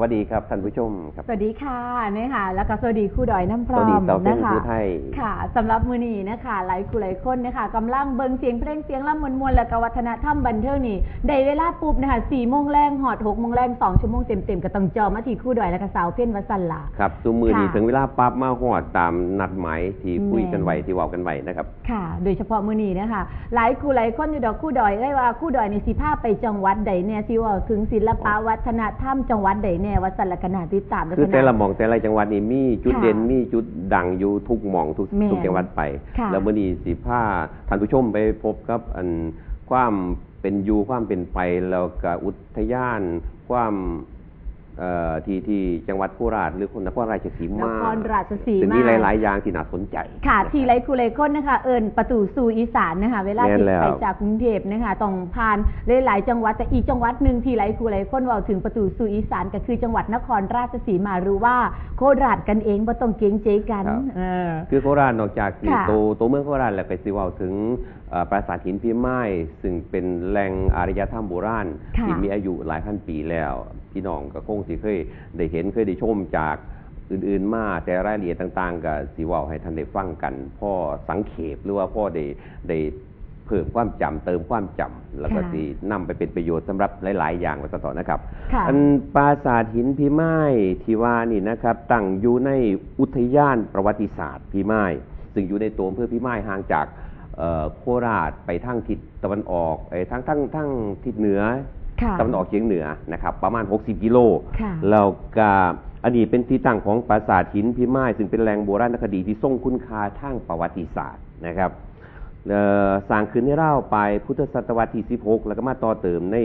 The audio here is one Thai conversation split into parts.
วัสดีครับท่านผู้ชมครับ สวัสดีค่ะนี่ค่ะแล้วก็สวัสดีครู่ดอยน้ำพสร้อวัสดีมสาวเพ่งนะคะผู้ไทยค่ะสำหรับมือนี้นะคะหลายคู่หลายคนนะคะกำลังเบิงเสียงเพลงเสียงล่ำมวลมวลและก็วัฒนธรรมบันเทิงนี่ได้เวลาปุ๊บนะคะสี่โมงแรงหอดหกโมงแรงสองชั่วโมงเต็มเต็มๆก็ต้องจอมาที่ครู่ดอยและก็สาวเพ่นวัสันลาครับซูมือนี้ค่ะถึงเวลาปั๊บมาหอดตามนัดหมายที่คุยกันไว้ที่เว่ากันไว้นะครับค่ะ โดยเฉพาะมือนี้นะคะหลายคู่หลายคนอยู่ดอกคู่ดอยได้ว่าคู่ดอยในสิภาพไปจังหวัดใดแน่สิเว่าถึงศิลปะวัฒนธรรมจังหวัดใดแน่วัดสันละขนาดติดตามด้วยคือกันแต่ละนะหมองแต่ละจังหวัดนี่มีจุดค่ะเด่นมีจุดดังอยู่ทุกหมองทุกแม่นทุกจังหวัดไปค่ะแล้วมื่อนี้สิผ้าท่านผู้ชมไปพบกับอันความเป็นอยู่ความเป็นไปแล้วก็อุทยานความเอ่อ ที่ที่จังหวัดโคราชหรือคนนครราชสีนมาครราชสีถึงมามีหลาย ๆ อย่างที่น่าสนใจ ค่ะนรับทีไรคูไรคนนะคะ เอิญประตูสู่อีสานนะคะ เวลาแม่นที่แล้วไปจากกรุงเทพนะคะต้องผ่านหลาย ๆ จังหวัดแต่อีกจังหวัดหนึ่งทีไรคูไรคนเว่าถึงประตูสู่อีสานก็คือจังหวัดนครราชสีมาหรือว่าโคราชกันเองบ่ต้องเกรงใจกันเออคือโคราชนอกจากที่ค่ะโตโตเมืองโคราชแล้วก็สิเว้าถึงเอ่อ ปราสาทหินพิมายซึ่งเป็นแหล่งอารยธรรมโบราณค่ะ ที่มีอายุหลายพันปีแล้ว พี่น้องก็คงสิเคยได้เห็นเคยได้ชมจากอื่นๆมาแต่รายละเอียดต่างๆก็สิเว้าให้ท่านได้ฟังกันพ่อสังเขปหรือว่าพ่อได้ได้เพิ่มความจำเติมความจำแล้วก็ค่ะสินำไปเป็นประโยชน์สำหรับหลายๆ อย่างว่าซะต่อนะครับ ค่ะ อันปราสาทหินพิมายที่ว่านี่นะครับ ตั้งอยู่ในอุทยานประวัติศาสตร์พิมายซึ่งอยู่ในตัวอำเภอพิมายห่างจากเอ่อ โคราชไปทางทิศตะวันออกเอ้ยทางทางทางทิศเหนือค่ะ ตะวันออกเฉียงเหนือนะครับประมาณ 60 กิโลค่ะ แล้วก็อันนี้เป็นที่ตั้งของปราสาทหินพิมายซึ่งเป็นแหล่งโบราณคดีที่ทรงคุณค่าทางประวัติศาสตร์นะครับเอ่อสร้างขึ้นในราวไปลายพุทธศตวรรษที่ 16 แล้วก็มาต่อเติมใน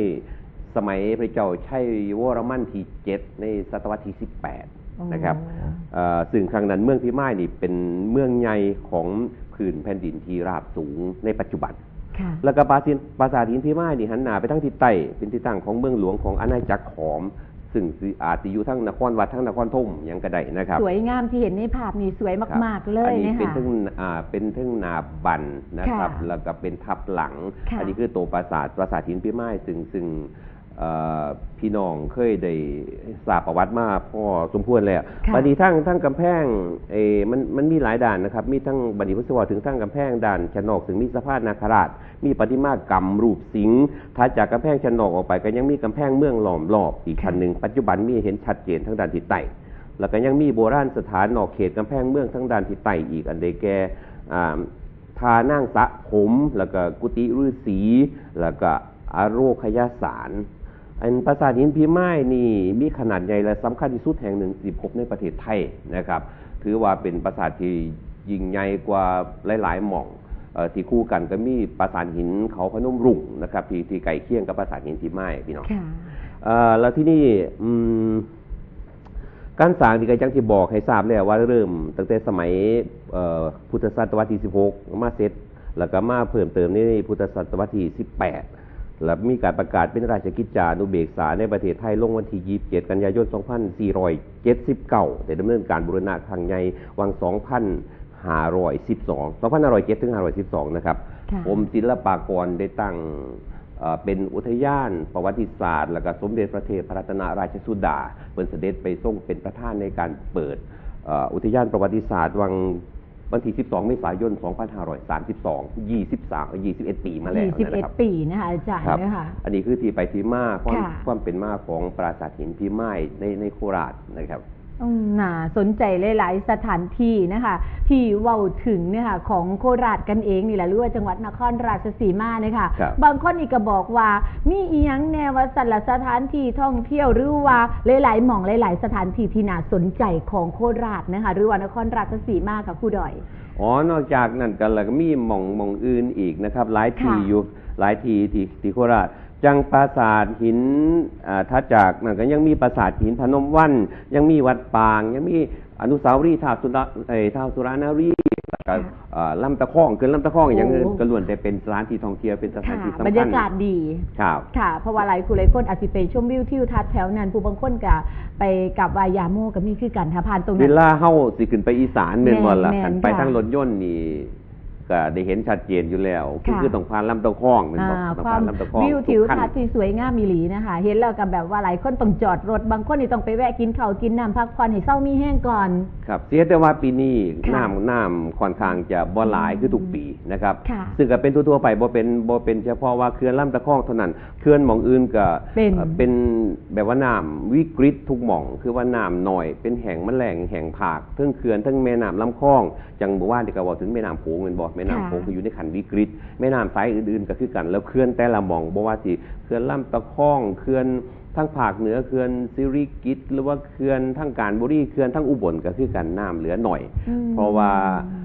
สมัยพระเจ้าชัยวรมันที่ 7 ในศตวรรษที่ 18 นะครับอ๋อเอ่อซึ่งครั้งนั้นเมืองพิมายนี่เป็นเมืองใหญ่ของผืนแผ่นดินที่ราบสูงในปัจจุบันค่ะแล้วก็ปราสาทปราสาทหินพิมายนี่หันหน้าไปทางทิศใต้เป็นที่ตั้งของเมืองหลวงของอาณาจักรขอมซึ่งสิอาจจะอยู่ทั้งนครวัดทั้งนครธมหยังก็ได้นะครับ สวยงามที่เห็นในภาพนี่สวยครับมาก ๆ เลยอันนี้นะเป็นคะทึ่งอ่าเป็นทึ่งนาบันนะครับค่ะแล้วก็เป็นทับหลังค่ะอันี้คือตัวปราสาทปราสาทหินพิมายซึ่งซึ่งเอ่อ พี่น้องเคยได้ทราบประวัติมาพอสมควรแล้วค่ะบัดนี้ทั้งทั้งกำแพงเออมันมันมีหลายด่านนะครับ มีทั้งบัดนี้พุทธวาถึงทั้งกำแพงด่านชนอกถึงมีสะพานนาคราช มีประติมากรรมรูปสิงห์ถ้าจากกำแพงชนอกออกไป ก็ยังมีกำแพงเมืองหล้อมรอบอีกชั้นหนึ่งปัจจุบันมีเห็นชัดเจนทั้งด้านทิศใต้แล้วก็ยังมีโบราณสถานนอกเขตกำแพงเมืองทั้งด้านทิศใต้อีกอันเดแกอ่าทานั่งสะผม แล้วก็กุฏิฤาษีแล้วก็อาโรคยสาร อันปราสาทหินพิมายนี่มีขนาดใหญ่และสำคัญที่สุดแห่งหนึ่งที่พบในประเทศไทยนะครับ ถือว่าเป็นปราสาทที่ยิ่งใหญ่กว่าหลายๆหม่องเอ่อที่คู่กันก็มีปราสาทหินเขาพนมรุ้งนะครับ ที่ที่ไก่เคียงกับปราสาทหินพิมายพี่น้องค่ะเอ่อแล้วที่นี่อืมการสร้างที่กจังที่บอกให้ทราบแล้วว่าเริ่ม ตั้งแต่สมัยเอ่อพุทธศตวรรษที่ 16 มาเสร็จแล้วก็มาเพิ่มเติมในพุทธศตวรรษที่ 18 แล้วมีการประกาศเป็นราชกิจจานุเบกษาในประเทศไทยลงวันที่ 27 กันยายน 2479ได้ดำเนินการบูรณะครั้งใหญ่วัง 2512 2507ถึง512 นะครับค่ะกรมศิลปากรได้ตั้งเอ่อเป็นอุทยานประวัติศาสตร์ แล้วก็สมเด็จพระเทพรัตนราชสุดาเป็นเสด็จไปทรงเป็นประธานในการเปิดเอ่ออุทยานประวัติศาสตร์วัง วันที่ 12 เมษายน 2532 23 21 ปีมาแล้วนะครับ21 ปีนะคะอาจารย์ครับนะคะอันนี้คือที่ไปที่มาความค่ะความเป็นมาของปราสาทหินพิมายในในโคราชนะครับอืม น่าสนใจหลาย ๆ สถานที่นะคะที่เว้าถึงเนี่ยค่ะของโคราชกันเองนี่แหละหรือว่าจังหวัดนครราชสีมาเนี่ยค่ะครับ บางคนอีกก็บอกว่า มีอีหยังแนวว่าสัตว์สถานที่ท่องเที่ยวหรือว่าหลายๆหม่องหลาย ๆ สถานที่ที่น่าสนใจของโคราชนะคะหรือว่านครราชสีมาค่ะครูดอย อ๋อ นอกจากนั้นกันแล้วก็มีหม่องหม่องอื่นอีกนะครับ หลายที่ค่ะอยู่หลายที่ที่ที่โคราช จังปราสาทหินอ่าทัดจากนั่นก็ยังมีปราสาทหินพนมวัน ยังมีวัดปาง ยังมีอนุสาวรีย์ท้าวสุรเอ่ยท้าวสุรานารีแล้วก็อ่าลำตะคองเกินลำตะคองอย่างอื่นโอ้ก็ล้วนแต่เป็นสถานที่ท่องเที่ยวเป็นสถานค่ะที่สำคัญบรรยากาศดีครับค่ะเพราะว่าหลายคนหลายคนอาจจะไปชมวิวทิวทัศน์แถวนั้นผู้บางคนก็ไปกับวายาโมก็มีคือกันถ้าผ่านตรงเวนั้นลาเฮาสิขึ้นไปอีสานแม่นบ่ล่ะแม่นคันไปค่ะทางรถยนต์นี่ ก็ได้เห็นชัดเจนอยู่แล้วคือค่ะ คือต้องผ่านลำตะคองเป็นอ่าบอกต้องควาผ่ามนลำตะคองวิวทิวทุกขั้นทัศน์ที่สวยงามมีหลีนะคะ เห็นแล้วกับแบบว่าหลายคนต้องจอดรถ บางคนนี่ต้องไปแวะกินข้าวกินน้ำพักผ่อนให้เศร้ามีแห้งก่อน ครับเสียแต่ว่าปีนี้ค่ะน้ำน้ำค่อนข้างจะบ่หลายคือทุกปีนะครับ ค่ะซึ่งก็เป็นทั่วๆไปบ่เป็นบ่เป็นเฉพาะว่าเขื่อนลำตะคองเท่านั้นเขื่อนหม่องอื่นก็เป็น อ่อเป็นแบบว่าน้ำวิกฤตทุกหม่อง คือว่าน้ำหน่อย เป็นแห่งแมลงแห่งผากเทั้งเขื่อนเทั้งแม่น้ำลำคลองจังบ่ว่าที่ก็เว้าถึงแม่น้ำโขงแม่นบ่แม่น้ำโขงค่ะคืออยู่ในขันวิกฤตแม่น้ำสายอื่นๆก็คือกันแล้วเขื่อนแต่ละหม่องบ่ว่าสิเขื่อนลำตะคองเขื่อนทั้งภาคเหนือเขื่อนสิริกิตหรือว่าเขื่อนทั้งการบุรีเขื่อนทั้งอุบลก็คือกันน้ำเหลือหน่อยอืมเพราะว่า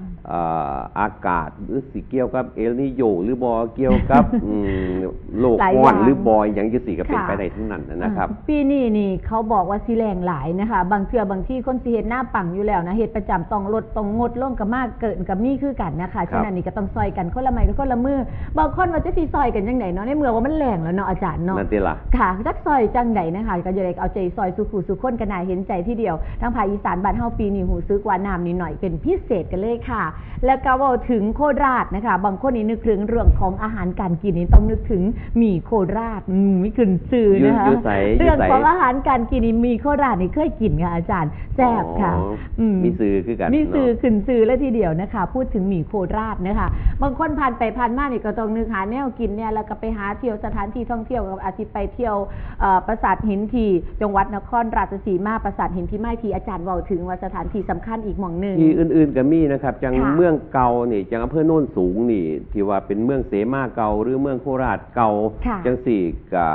เอ่ออากาศหรือสิเกี่ยวกับเอลนิโยหรือบอเกี่ยวกับอืมโลกหลายร้อนอย่างหรือบอยอย่างจะสิก็เป็นค่ะไปได้ทั้งนั้นนะครับอ่าปีนี้นี่เขาบอกว่าสิแรงหลายนะคะ บางเทื่อบางที่คนสิเฮ็ดหน้าปังอยู่แล้วนะเฮ็ดประจำต้องลดต้องงดลงกับมากเกินกับนี่คือกันนะคะครับฉะนั้นนี่ก็ต้องซอยกันคนละไม้กับคนละมือบางคนว่าจะสิซอยกันจังไดเนาะในเมื่อว่ามันแรงแล้วเนาะอาจารย์เนาะนั่นติล่ะค่ะจักซอยจังใดนะคะ ก็จะได้เอาใจซอยสุขูสุขคนกันนายเห็นใจที่เดียวทางภาคอีสานบ้านเฮาปีนี้หูซึกว่าน้ำนี่หน่อยเป็นพิเศษกันเลยค่ะแล้วก็เว่าถึงโคราชนะคะ บางคนนี่นึกถึงเรื่องของอาหารการกินนี่ต้องนึกถึงหมี่โคราชอืมไม่ขึ้นซื่อนะคะอยู่อยู่ไสอยู่ไสเรื่องของอาหารการกินนี่มีโคราชนี่เคยกินค่ะอาจารย์แซ่บค่ะอ๋ออมมีซื้อคือกันมีซื้อเนาะขึ้นซื้อเลยทีเดียวนะคะ พูดถึงหมี่โคราชนะคะ บางคนผ่านไปผ่านมานี่ก็ต้องนึกหาแนวกินเนี่ยแล้วก็ไปหาเที่ยวสถานที่ท่องเที่ยวกับอาทิไปเที่ยวเอ่อปราสาทหินที่จังหวัดนครราชสีมาปราสาทหินที่ไม่ที่อาจารย์เว้าถึงว่าสถานที่สำคัญอีกหม่องหนึ่งที่อื่น ๆก็มีนะครับจังค่ะเมืองเก่านี่จังอำเภอโน่นสูงนี่ ที่ว่าเป็นเมืองเสมาเก่าหรือเมืองโคราชเก่าค่ะจังสี่ก็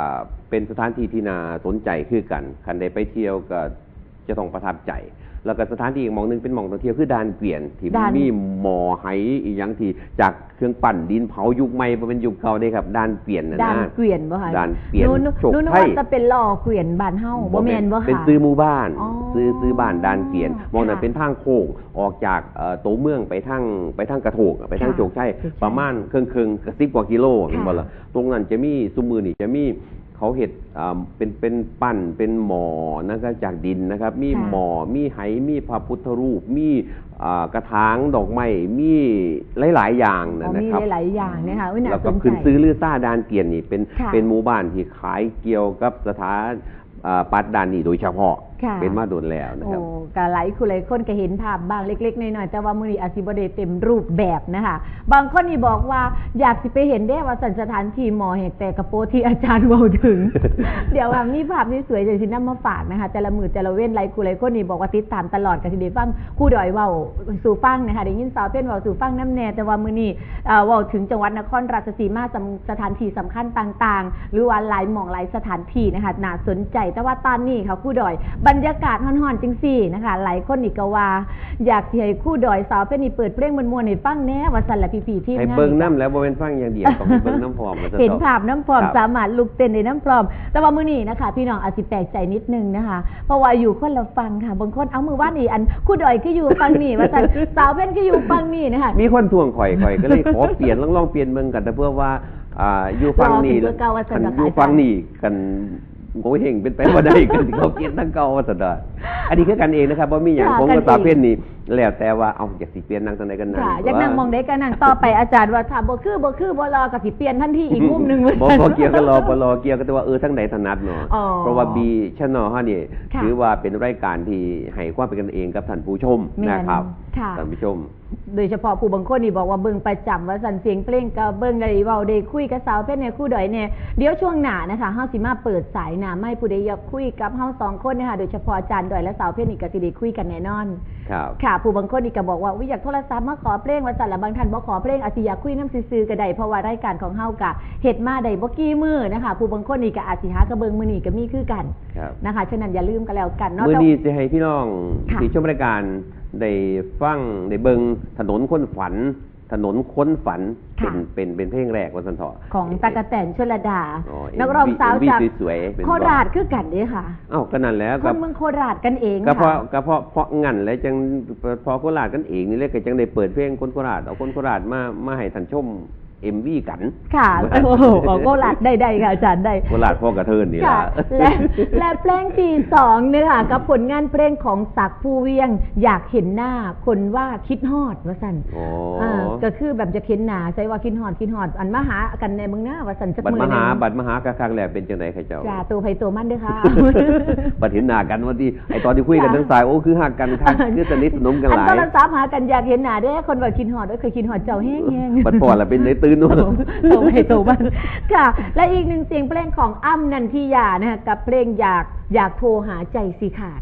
เป็นสถานที่ที่น่าสนใจคือกันคันได้ไปเที่ยวก็จะต้องประทับใจ แล้วก็สถานที่อีกหมองหนึงเป็นหมองท่องเที่ยวคือดานเกวียนที่ด่าน มีหมอไหอีกอย่างที่จากเครื่องปั่นดินเผายุคใหม่มาเป็นยุคเก่าได้ครับดานเกวียนนะด่านนะ เกวียนบ่คะด่านเกวียนหนูโชคหนูนึกชัยว่าจะเป็นล่อเกวียนบ้านเฮาบ่แม่นบ่คะเป็นซื้อหมู่บ้านอ๋อซื้อซื้อบ้านดานเกวียน มองนั้นค่ะเป็นทางโค้งออกจากเอ่อตัวเมืองไปทางไปทางกระโถกไปทางค่ะโจกชัยโจกชัยประมาณครึ่งครึ่งสิบกว่ากิโลค่ะเห็นบ่ล่ะตรงนั้นจะมีซุมือนี่จะมี เขาเห็ดอ่าเป็นเป็นปั้นเป็นหมอนะครับจากดินนะครับ มีค่ะหมอมีไหมีพระพุทธรูป มีอ่ากระถางดอกไม้มีหลาย ๆ อย่างอ๋นะอนะมีครับหลาย ๆ อย่างนะคะอุ๊ยน่าแล้วก็สนใจขึ้นซื้อลือซ่าดานเกียนนี่เป็นค่ะเป็นหมู่บ้านที่ขายเกี่ยวกับสถานอ่าปัดดานนี่โดยเฉพาะ ค่ะ เป็นมาโดนแล้วนะโอ้ครับกะหลายคุณหลายคนก็เห็นภาพบ้างเล็กๆน้อยๆแต่ว่ามือนี้อาจสิบ่ได้เต็มรูปแบบนะคะ บางคนนี่บอกว่าอยากสิไปเห็นได้ว่าสันสถานที่หมอแหกแต่กระโปรงที่อาจารย์เว้าถึง เดี๋ยวว่ามีภาพที่สวยจะสินำมาฝากนะคะ แต่ละมือแต่ละเว้นหลายคุณหลายคนนี่บอกว่าติดตามตลอดก็สิได้ฟังครู่ดอยเว้าสู่ฟังนะคะได้ยินสาวเต้นเว้าสู่ฟังน้ำแน่แต่ว่ามือนี้เอ่อเว้าถึงจังหวัดนครราชสีมาสำสถานที่สำคัญต่างๆ หรือว่าหลายหม่องหลายสถานที่นะคะน่าสนใจแต่ว่าตอนนี้ค่ะครู่ดอยบรรยากาศฮ้อนๆจังซี่นะคะ หลายคนนี่ก็ว่า อยากสิให้ครู่ดอยสาวเป็นนี่เปิดเพลงมวนๆให้ฟังแหน่ว่าซั่นละพี่ๆที่ให้งานเบิ่งน้ำแล้วบ่เป็นฟังอย่างเดียวต้องให้เบิ่งน้ำพร้อมมาซะเห็นต่อภาพน้ำพร้อมครับสามารถลุกเต้นในน้ำพร้อม แต่ว่ามื้อนี้นะคะ พี่น้องอาจสิแปลกใจนิดนึงนะคะ เพราะว่าอยู่คนละฟังค่ะบางคนเอามือว่านี่อันครู่ดอยก็อยู่ฟังนี่ว่าซั่นสาวเพ่นก็อยู่ฟังนี่นะคะมีคนทวงข่อยข่อยก็เลยขอเปลี่ยนลองลองเปลี่ยนเบิ่งกันแต่เพื่อว่าอ่าอยู่ฟังนี่รอถึงเบอร์เก่าว่าซั่นคันดอกอยู่ฟังนี่กัน โง่เฮงเป็นไปบ่ได้กันที่เขาเปลี่ยนทั้งเก่าว่าซั่นดอกอันนี้คือกันเองนะครับบ่มีหยังค่ะผมกัก็นตาเองเพ่นนี่แล้วแต่ว่าเอาอยากสิเปลี่ยนนั่งทางใดกันนั่งค่ะอยากนั่งมองได้ก็นั่งต่อไปอาจารย์ว่าถ้าบ่คือบ่คือบ่รอก็สิเปลี่ยนทันทีอีกมุมหนึงบ่บ่เกี่ยวกันรอบ่รอเกี่ยวกันแต่ว่าเออทั้งใดถนัดเนาะอ๋อเพราะว่าบีชแนลเฮานี่ค่ะถือว่าเป็นรายการที่ให้ความเป็นกันเองกับท่านผู้ชมแม่นนะครับค่ะท่านผู้ชมโดยเฉพาะผู้บางคนนี่บอกว่าเบิ่งประจำว่าสันเสียงเพลงก็เบิ่งได้เว้าได้คุยกับสาวเพชรในคู่ดอยเนี่ยเดี๋ยวช่วงหน้านะคะเฮาสิมาเปิดสายหน้าไม่ผู้ใดอยากคุยกับเฮาสองคนนะคะโดยเฉพาะอาจารย์ดอยและสาวเพชรนี่ก็สิได้คุยกันแน่นอนครับค่ะ ผู้บางคนนี่ก็บอกว่าอุ๊ยอยากโทรศัพท์มาขอเพลงว่าสั่นละบางท่านบ่ขอเพลงอาจสิอยากคุยน้ำซื่อๆก็ได้เพราะว่ารายการของเฮากะเฮ็ดมาได้บ่กี่มื้อนะคะผู้บางคนนี่ก็อาจสิหากระเบิงมื้อนี้ก็มีคือกันครับนะคะฉะนั้นอย่าลืมกันแล้วกันเนาะมื่อแต่นี้จะให้พี่น้องค่ะที่ชมรายการ ได้ฟังได้เบิงถนนค้นฝัน ถนนค้นฝันค่ะเป็นเป็นเป็นเพลงแรกวันสันเถาะของตากะแตนชลดาอ๋อนักร้องสาว MV จากสวยๆเป็นโคราชคือกันเด้ค่ะเอ้าก็นั่นแหล้วคก็นเมืองโคราชกันเองก็เพราะค่ะก็เพราะเพราะงั้นแล้วจังพอโคราชกันเองนี่แหละก็จังได้เปิดเพลงคนโคราชเอาคนโคราชมามาให้ท่านชม เอ็มวีกัน ค่ะโอ้โหโกหลัดได้ได้ค่ะอาจารย์ได้โคราชพ่อกระเทินนี่ค่ะล่ะและและเพลงที่สองเนี่ยค่ะ กับผลงานเพลงของศักดิ์ผู้เวียง อยากเห็นหน้าคนว่าคิดฮอดว่าสันอ๋อาก็คือแบบจะเห็นหน้าใช่ว่าคิดฮอดคิดฮอด อันมาหากันในเมืองหน้าว่าสันสักบัตรมือมหหานึ่งบัตรมหากะครั้งแรกเป็นจังไดใครเจ้าจ้าตัวไผตัวมันเด้วยค่ะบัตรเห็นหน้ากันวันที่ไอตอนที่คุยกันจ้ะทั้งสายโอ้คือหักกันคักคือสนิทสนมกันหลาอัยนโทรศัพท์หากันอยากเห็นหน้าเด้อคนว่าคิดฮอดเด้อเคยคิดฮอดเจ้าแห้งแห้งบัตรพอละเป็นในตื่นนู่นโตไปโตบ้านค่ะ และอีกหนึ่งเสียงเพลงของอ้ำนันทิยานะคะกับเพลงอยากอยากโทรหาใจสิขาด